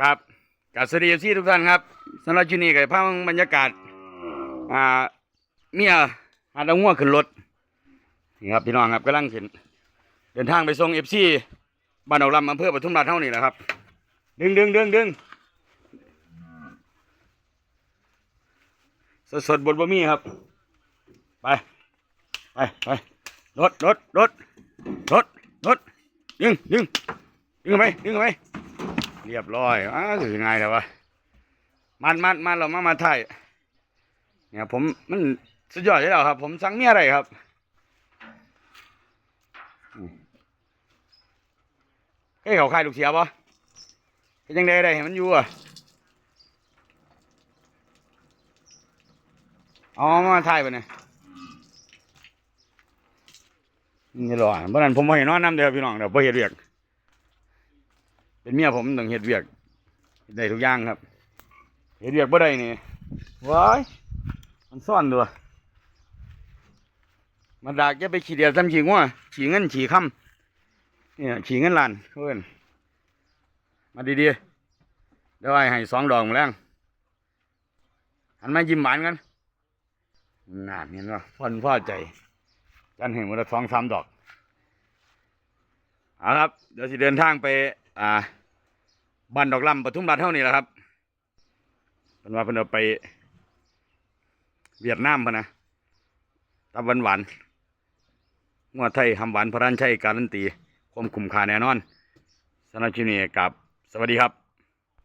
ครับกับสวัสดีที่ทุกท่านครับสำหรับชุนี้กับภาพบรรยากาศ อ่าเมียหาดเอาง่วขึ้นรถนี่ครับพี่น้องครับกำลังขึ้นเดินทางไปส่งเอฟซีบ้านออกลำอำเภอปทุมราชเท่านี้แหละครับ ดึงดึงดึงดึงสดสดๆบดบะมี่ครับ ไป ไปไปรถรถรถรถรถดึงดึงดึงไปดึงไป เรียบร้อยอ้าคือไงแต่ว่ามันมันมันเรามามาไทยเนี่ยผมมันสุดยอดเลยแล้วครับ ผมสั่งเมียอะไรครับเฮ้ยเขาขายลูกเสียบปะเป็นยังไงได้ให้มันอยู่อะอ๋อมาไทยไปเนี่ยนี่หรอเพราะนั้นผมไม่เห็นนอนน้ำเดียวพี่น้องเดี๋ยวไปเห็ดเวียก เป็นเมียผมต้องเฮ็ดเวียกได้ทุกอย่างครับเฮ็ดเวียกบ่ได้นี่ว้ายมันซ่อนตัวยมาดากจะไปขี่เดียดทำขี่งัวขี่เงินขี่คำเนี่ยขี่เงินล้านเพื่อนมาดีๆเดี๋ยวไอ้ให้สองดอกมาแรงหันมายิ้มหวานกันนานเห็นป่ะพ่อนพ่อใจกันเห็นวันละสองสามดอกเอาครับ เดี๋ยวสิเดินทางไป อ่า บ้านดอกลำปทุมราชเท่านี้แหละครับเป็นว่าเพิ่นเอาไปเวียดนามพะนะตับหวานหวานงวดไทยทำหวานพระรันชัยการันตีความคุ้มค่าแน่นอนสำหรับชินี้กับสวัสดีครับ